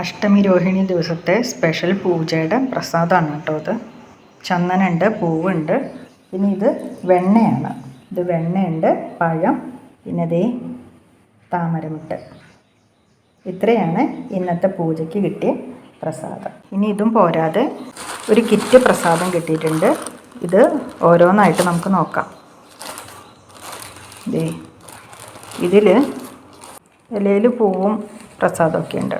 അഷ്ടമി രോഹിണി ദിവസത്തെ സ്പെഷ്യൽ പൂജയുടെ പ്രസാദമാണ് കേട്ടോ ഇത്. ചന്ദനുണ്ട് പൂവുണ്ട്. പിന്നെ ഇത് വെണ്ണയാണ്. ഇത് വെണ്ണയുണ്ട് പഴം പിന്നെ ദേ താമരമുട്ട്. ഇത്രയാണ് ഇന്നത്തെ പൂജയ്ക്ക് കിട്ടിയ പ്രസാദം. ഇനി ഇതും പോരാതെ ഒരു കിറ്റ് പ്രസാദം കിട്ടിയിട്ടുണ്ട്. ഇത് ഓരോന്നായിട്ട് നമുക്ക് നോക്കാം. ദേ ഇതിൽ ഇലയിൽ പൂവും പ്രസാദമൊക്കെ ഉണ്ട്.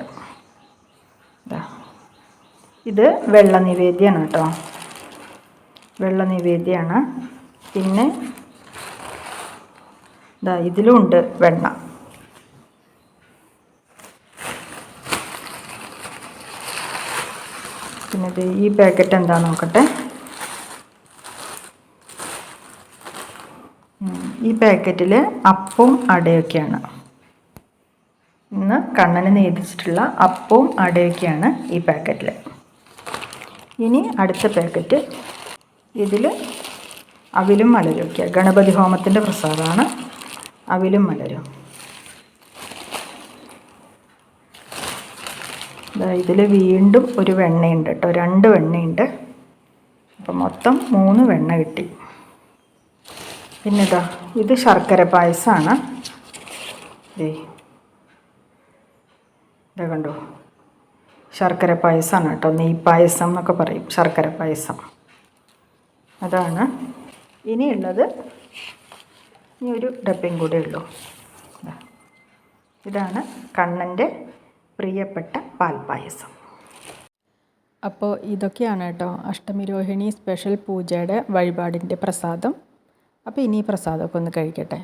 ഇത് വെള്ള നിവേദ്യമാണ് കേട്ടോ. വെള്ള നിവേദ്യമാണ് പിന്നെ ഇതാ ഇതിലും ഉണ്ട് വെണ്ണ. പിന്നെ ഇത് ഈ പാക്കറ്റ് എന്താ നോക്കട്ടെ? ഈ പാക്കറ്റിൽ അപ്പവും അടയൊക്കെയാണ്. ഇന്ന് കണ്ണന് നേദിച്ചിട്ടുള്ള അപ്പവും അടയൊക്കെയാണ് ഈ പാക്കറ്റിൽ ഇനി അടുത്ത പാക്കറ്റ് ഇതിൽ അവിലും മലരും ഒക്കെ. ഗണപതി ഹോമത്തിന്റെ പ്രസാദമാണ്. അവിലും മലരും. ഇതിൽ വീണ്ടും ഒരു വെണ്ണയുണ്ട് കേട്ടോ. രണ്ട് വെണ്ണയുണ്ട്. അപ്പം മൊത്തം മൂന്ന് വെണ്ണ കിട്ടി. പിന്നെ ഇതാ ഇത് ശർക്കര പായസമാണ് ദേ. ഇതാ കണ്ടോ? ശർക്കര പായസമാണ് കേട്ടോ നെയ് പായസം എന്നൊക്കെ പറയും ശർക്കര പായസം. അതാണ്. ഇനിയുള്ളത് ഇനി ഒരു ഡബ്ബയും കൂടെ ഉള്ളൂ. ഇതാണ് കണ്ണന്റെ പ്രിയപ്പെട്ട പാൽപ്പായസം അപ്പോൾ ഇതൊക്കെയാണ് കേട്ടോ അഷ്ടമി രോഹിണി സ്പെഷ്യൽ പൂജയുടെ വഴിപാടിന്റെ പ്രസാദം. അപ്പോൾ ഇനി പ്രസാദമൊക്കെ ഒന്ന് കഴിക്കട്ടെ.